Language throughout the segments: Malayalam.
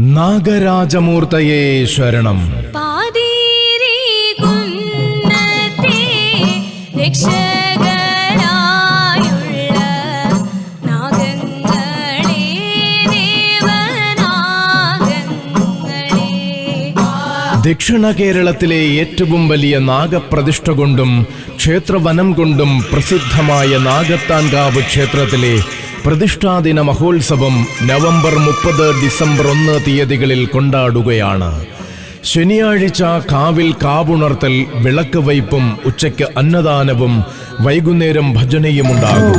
നാഗരാജമൂർത്തയേ ശരണം. ദക്ഷിണ കേരളത്തിലെ ഏറ്റവും വലിയ നാഗപ്രതിഷ്ഠ കൊണ്ടും ക്ഷേത്രവനം കൊണ്ടും പ്രസിദ്ധമായ നാഗത്താൻകാവ് ക്ഷേത്രത്തിലെ പ്രതിഷ്ഠാദിന മഹോത്സവം നവംബർ മുപ്പത് ഡിസംബർ ഒന്ന് തീയതികളിൽ കൊണ്ടാടുകയാണ്. ശനിയാഴ്ച കാവിൽ കാവുണർത്തൽ വിളക്ക് വയ്പും ഉച്ചയ്ക്ക് അന്നദാനവും വൈകുന്നേരം ഭജനയുമുണ്ടാകും.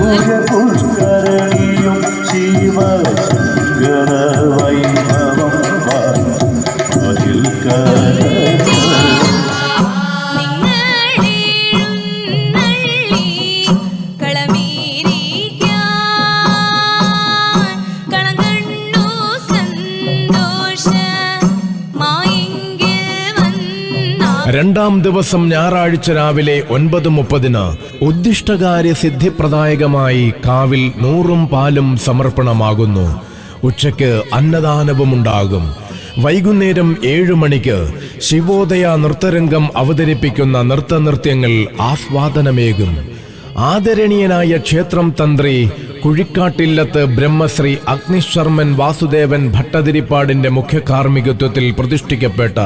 രണ്ടാം ദിവസം ഞായറാഴ്ച രാവിലെ ഒൻപത് മുപ്പതിന് ഉദ്ദിഷ്ടകാര്യ സിദ്ധിപ്രദായകമായി കാവിൽ നൂറും പാലും സമർപ്പണമാകുന്നു. ഉച്ചയ്ക്ക് അന്നദാനവുമുണ്ടാകും. വൈകുന്നേരം ഏഴു മണിക്ക് ശിവോദയ നൃത്തരംഗം അവതരിപ്പിക്കുന്ന നൃത്തനൃത്യങ്ങൾ ആസ്വാദനമേകും. ആദരണീയനായ ക്ഷേത്രം തന്ത്രി കുഴിക്കാട്ടില്ലത്ത് ബ്രഹ്മശ്രീ അഗ്നിശർമ്മൻ വാസുദേവൻ ഭട്ടതിരിപ്പാടിന്റെ മുഖ്യ കാർമ്മികത്വത്തിൽ പ്രതിഷ്ഠിക്കപ്പെട്ട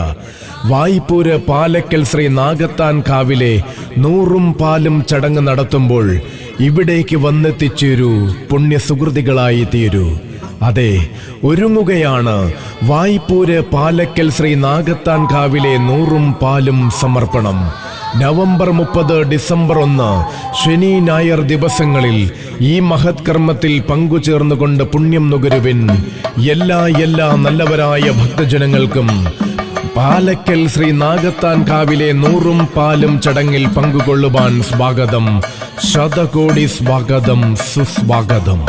വായ്പൂര് പാലക്കൽ ശ്രീ നാഗത്താൻ കാവിലെ നൂറും പാലും ചടങ്ങ് നടത്തുമ്പോൾ ഇവിടേക്ക് വന്നെത്തിച്ചേരൂ പുണ്യസുഹൃതികളായി തീരൂ. അതെ ഒരുങ്ങുകയാണ് വായ്പൂര് പാലക്കൽ ശ്രീ നാഗത്താൻ കാവിലെ നൂറും പാലും സമർപ്പണം. നവംബർ മുപ്പത് ഡിസംബർ ഒന്ന് ശനി ഞായർ ദിവസങ്ങളിൽ ഈ മഹത് കർമ്മത്തിൽ പങ്കുചേർന്നുകൊണ്ട് പുണ്യം നുകരുവിൻ എല്ലാ എല്ലാ നല്ലവരായ ഭക്തജനങ്ങൾക്കും പാലക്കൽ ശ്രീ നാഗത്താൻ കാവിലെ നൂറും പാലും ചടങ്ങിൽ പങ്കുകൊള്ളുവാൻ സ്വാഗതം. ശതകോടി സ്വാഗതം സുസ്വാഗതം.